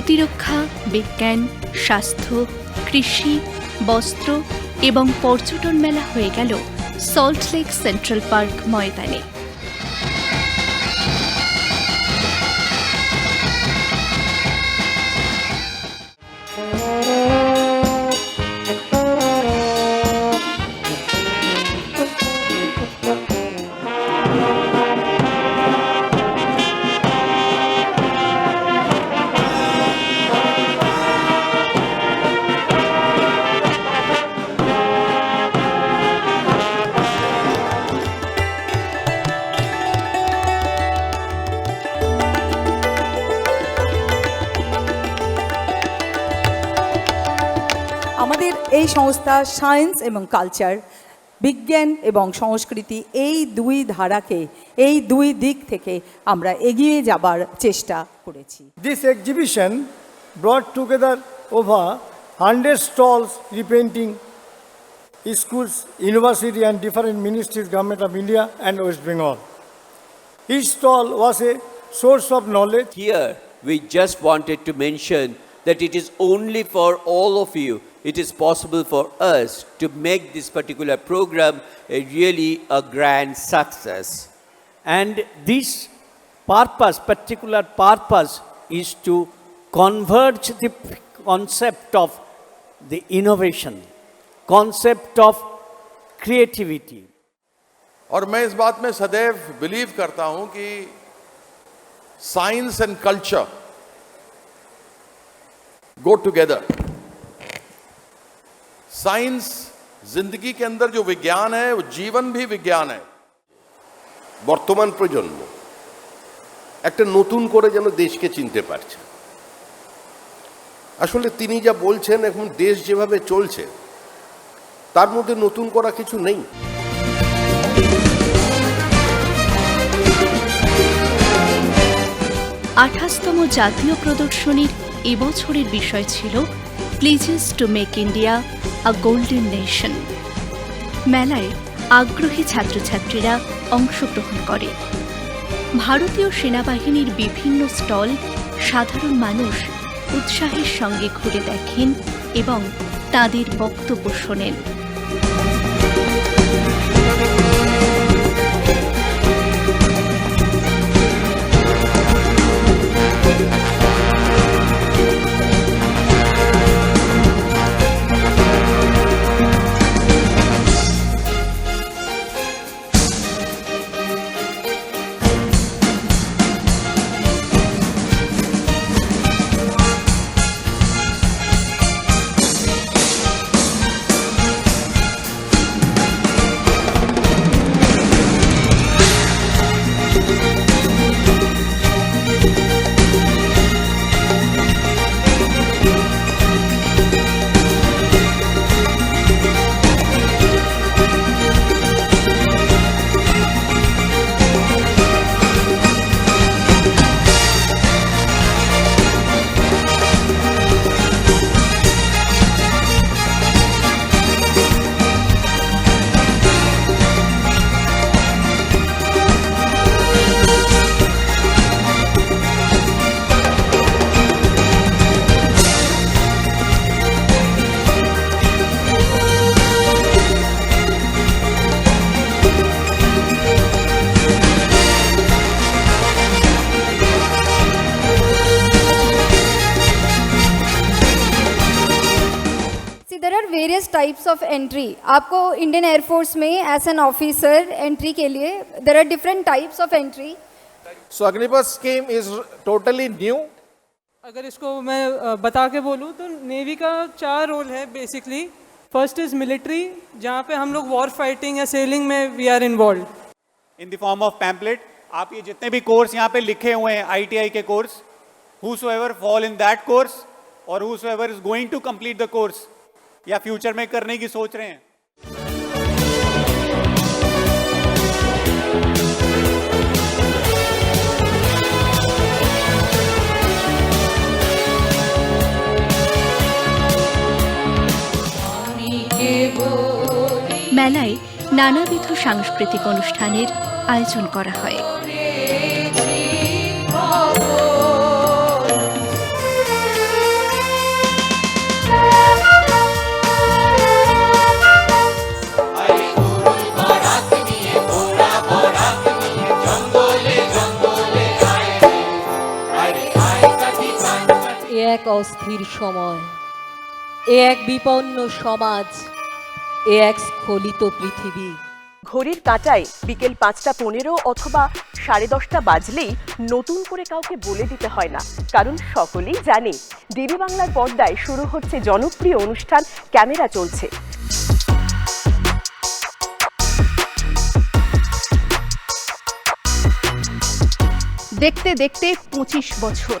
প্রতিরক্ষা বিজ্ঞান স্বাস্থ্য কৃষি বস্ত্র এবং পর্যটন মেলা হয়ে গেল সল্টলেক সেন্ট্রাল পার্ক ময়দানে। আমাদের এই সংস্থা সায়েন্স এবং কালচার বিজ্ঞান এবং সংস্কৃতি এই দুই ধারাকে এই দুই দিক থেকে আমরা এগিয়ে যাবার চেষ্টা করেছি। This exhibition brought together over hundred stalls representing schools university and different ministries government of India and West Bengal stall was a source of knowledge here we just wanted to mention that it is only for all of you, it is possible for us to make this particular program a really a grand success. And this purpose, particular purpose, is to converge the concept of the innovation, concept of creativity. और मैं इस बात में सदैव believe करता हूं कि science and culture go together science जिंदगी के अंदर जो विज्ञान है वो जीवन भी विज्ञान है বর্তমান প্রজন্ম একটা নতুন করে যেন দেশকে চিনতে পারছে আসলে তিনি যা বলছেন এখন দেশ যেভাবে চলছে তার মধ্যে নতুন করা কিছু নেই আঠাশতম জাতীয় প্রদর্শনীর এবছরের বিষয় ছিল pledges to make India a golden nation মেলায় আগ্রহী ছাত্রছাত্রীরা অংশগ্রহণ করে। ভারতীয় সেনাবাহিনীর বিভিন্ন স্টল সাধারণ মানুষ উৎসাহের সঙ্গে ঘুরে দেখেন এবং তাদের বক্তব্য শোনেন। टाइप्स ऑफ़ एंट्री आपको इंडियन एयरफोर्स में एज एन ऑफिसर एंट्री के लिए there are different types of entry so Agnipath scheme is totally new अगर इसको मैं बता के बोलूँ तो नेवी का चार रोल है बेसिकली फ़र्स्ट इज़ मिलिट्री जहाँ पे हम लोग वॉर फाइटिंग या सेलिंग में we are involved in the form of pamphlet आप ये जितने भी कोर्स यहाँ पे लिखे हुए हैं आईटीआई के course whoever fall in that course और whoever is going to complete the course या फ्यूचर में करने की सोच रहे हैं মেলায় নানাবিধ সাংস্কৃতিক অনুষ্ঠানের আয়োজন করা হয় এ এক অস্থির সময়, এ এক বিপন্ন সমাজ, এ এক স্খলিত পৃথিবী। ঘড়ির কাঁটায় বিকেল পাঁচটা পনেরো অথবা সাড়ে দশটা বাজলেই নতুন করে কাউকে বলে দিতে হয় না, কারণ সকলেই জানে ডিবি বাংলার পর্দায় শুরু হচ্ছে জনপ্রিয় অনুষ্ঠান ক্যামেরা চলছে। দেখতে দেখতে পঁচিশ বছর।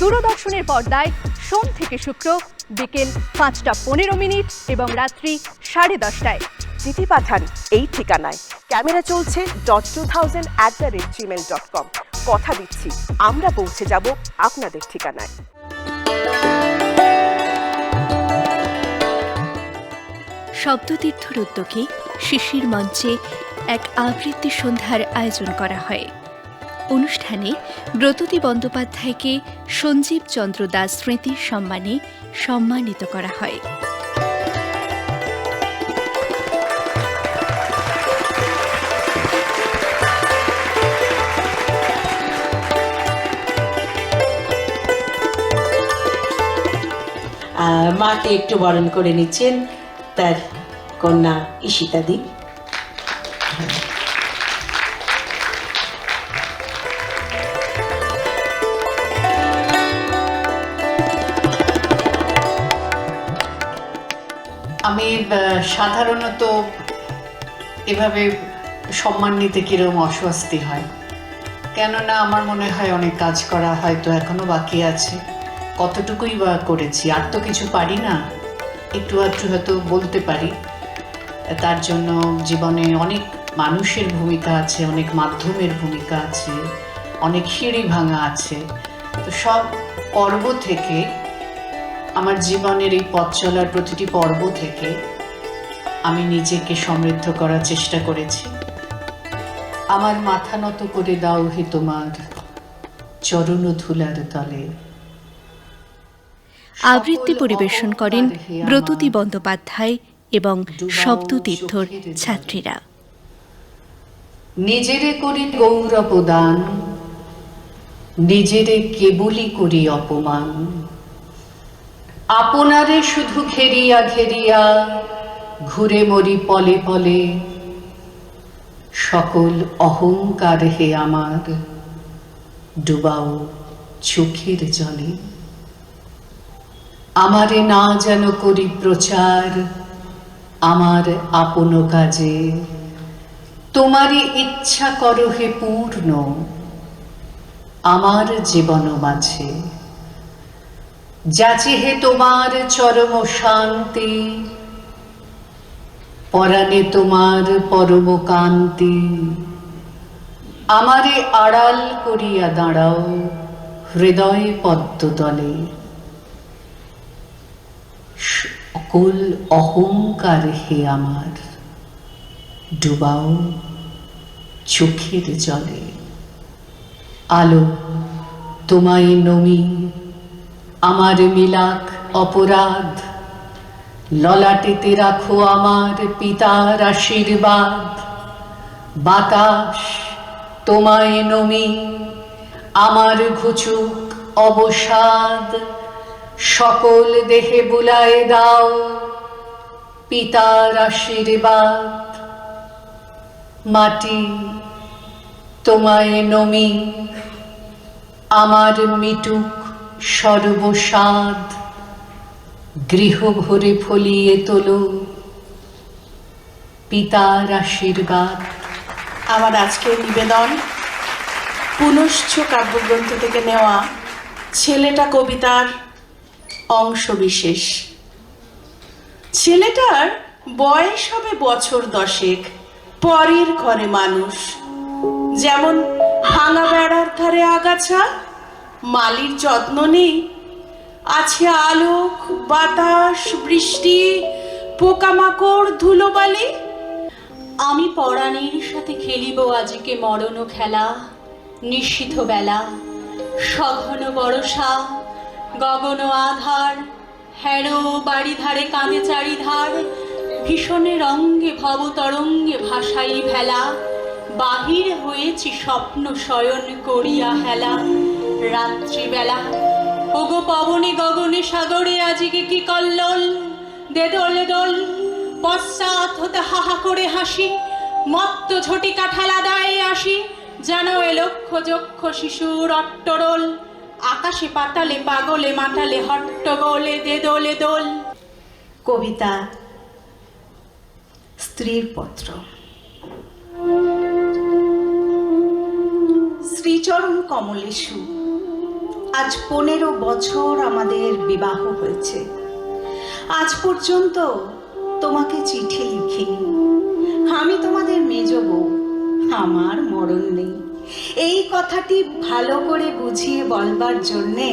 দূরদর্শনের পর্দায় সোম থেকে শুক্র বিকেল পাঁচটা পনেরো মিনিট এবং রাত্রি সাড়ে দশটায়। চিঠি পাঠান এই ঠিকানায়। ক্যামেরা চলছে dot two thousand at the rate Gmail dot com কথা দিচ্ছি আমরা পৌঁছে যাব আপনাদের ঠিকানায়। শব্দতীর্থর উদ্যোগে শিশির মঞ্চে এক আবৃত্তি সন্ধ্যার আয়োজন করা হয়। অনুষ্ঠানে ব্রততী বন্দ্যোপাধ্যায়কে সঞ্জীব চন্দ্র দাস স্মৃতির সম্মানে সম্মানিত করা হয়। মাকে একটু বরণ করে নিচ্ছেন তার কন্যা ঈশিতাদি আমি সাধারণত এভাবে সম্মান নিতে কিরম অস্বস্তি হয়? কেননা আমার মনে হয় অনেক কাজ করা হয়তো এখনও বাকি আছে। কতটুকুই বা করেছি? আর তো কিছু পারি না। একটু আধটু হয়তো বলতে পারি। তার জন্য জীবনে অনেক মানুষের ভূমিকা আছে, অনেক মাধ্যমের ভূমিকা আছে, অনেক সিঁড়ি ভাঙা আছে। তো সব পর্ব থেকে আমার জীবনের এই পথ চলার প্রতিটি পর্ব থেকে আমি নিজেকে সমৃদ্ধ করার চেষ্টা করেছি। আমার মাথা নত করে দাও হে তোমার চরণ ধুলার তলে। আবৃত্তি পরিবেশন করেন ব্রততী বন্দ্যোপাধ্যায় এবং শব্দতীর্থর ছাত্রীরা। নিজেরে করি গৌরব দান নিজেরে কেবলই করি অপমান। আপনারে শুধু ঘেরিয়া ঘেরিয়া ঘুরে মরি পলে পলে। সকল অহংকার হে আমার, ডুবাও চোখের জলে। আমারে না যেন করি প্রচার, আমার আপন কাজে। তোমারই ইচ্ছা করো হে পূর্ণ, আমার জীবন মাঝে যাচে হে তোমার চরম শান্তি পরাণে তোমার পরম কান্তি। আমারে আড়াল করিয়া দাঁড়াও হৃদয় পদ্মতলে। ব্যাকুল অহংকার হে আমার, ডুবাও চোখের জলে। আলো তোমায় নমি আমার মিলাক অপরাধ। ললাটিতে রাখো আমার পিতার আশীর্বাদ। বাতাস তোমায় নমি, আমার ঘুচুক অবসাদ। সকল দেহে বুলায় দাও পিতার আশীর্বাদ। মাটি তোমায় নমি, আমার মিটুক সর্বসাদ গৃহ ভরে ফলিয়ে তোলো। পিতার আশীর্বাদ। আমার আজকের নিবেদন, পুনশ্চ কাব্যগ্রন্থ থেকে নেওয়া ছেলেটা কবিতার অংশ বিশেষ ছেলেটার বয়স হবে বছর দশেক, পরের ঘরে মানুষ। যেমন ভাঙা বেড়ার ধারে আগাছা মালির যত্ন নেই। আছে আলোক বাতাস, বৃষ্টি, পোকামাকড়, ধুলোবালি। আমি পরাণীর সাথে খেলিব আজকে মরণ খেলা নিশীথ বেলা। সঘন বরষা, গগন আধার হ্যারো বাড়ি ধারে কাঁদে চারিধার। ভীষণে রঙ্গে, ভব তরঙ্গে ভাসাই ভেলা। বাহির হয়েছি স্বপ্ন শয়ন করিয়া হেলা। রাত্রিবেলা। ওগো পবনে গগনে সাগরে আজিকে কি কল্লোল? দে দোল দোল পশ্চাৎ হতে হাহা করে হাসি, মত্ত ঝটি কাঠালা দায়ে আসি, যেন এ যক্ষ শিশুর অট্টরোল। আকাশে পাতালে, পাগলে, মাতালে, হট্টগোলে দে দোলে দোল। কবিতা, স্ত্রীর পত্র। শ্রীচরণ কমলেশু। আজ পনেরো বছর আমাদের বিবাহ হয়েছে। আজ পর্যন্ত তোমাকে চিঠি লিখি। আমি তোমাদের মেজ বউ। আমার মরণ নেই। এই কথাটি ভালো করে বুঝিয়ে বলবার জন্যে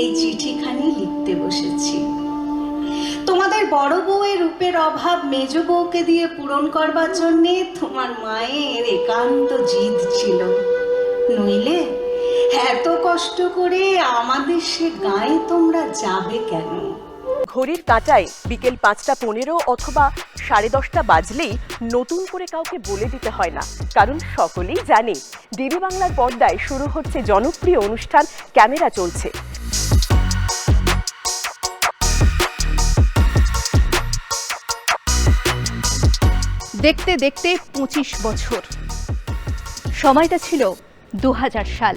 এই চিঠিখানি লিখতে বসেছি। তোমাদের বড় বউয়ের রূপের অভাব মেজ বউকে দিয়ে পূরণ করবার জন্যে তোমার মায়ের একান্ত জিদ ছিল। নইলে এত কষ্ট করে আমাদের সে গায়ে তোমরা যাবে কেন? ঘড়ির কাঁটায় বিকেল পাঁচটা পনেরো অথবা সাড়ে দশটা বাজলেই নতুন করে কাউকে বলে দিতে হয় না। কারণ সকলেই জানে ডিবি বাংলার পর্দায় শুরু হচ্ছে জনপ্রিয় অনুষ্ঠান ক্যামেরা চলছে। দেখতে দেখতে পঁচিশ বছর। সময়টা ছিল দু হাজার সাল।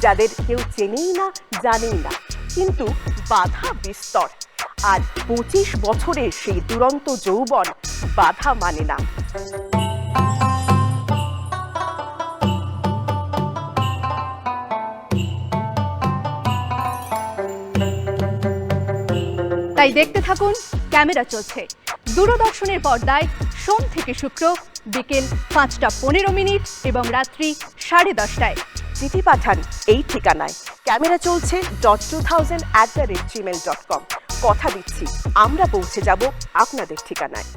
যাদের কেউ চেনেই না, জানেই না। কিন্তু বাধা বিস্তর। আর পঁচিশ বছরের সেই দুরন্ত যৌবন বাধা মানে না। তাই দেখতে থাকুন, ক্যামেরা চলছে। দূরদর্শনের পর্দায় সোম থেকে শুক্র, বিকেল পাঁচটা পনেরো মিনিট এবং রাত্রি সাড়ে দশটায়। চিঠি পাঠান এই ঠিকানায়। ক্যামেরা চলছে dot two thousand at the rate Gmail dot com কথা দিচ্ছি, আমরা পৌঁছে যাব আপনাদের ঠিকানায়।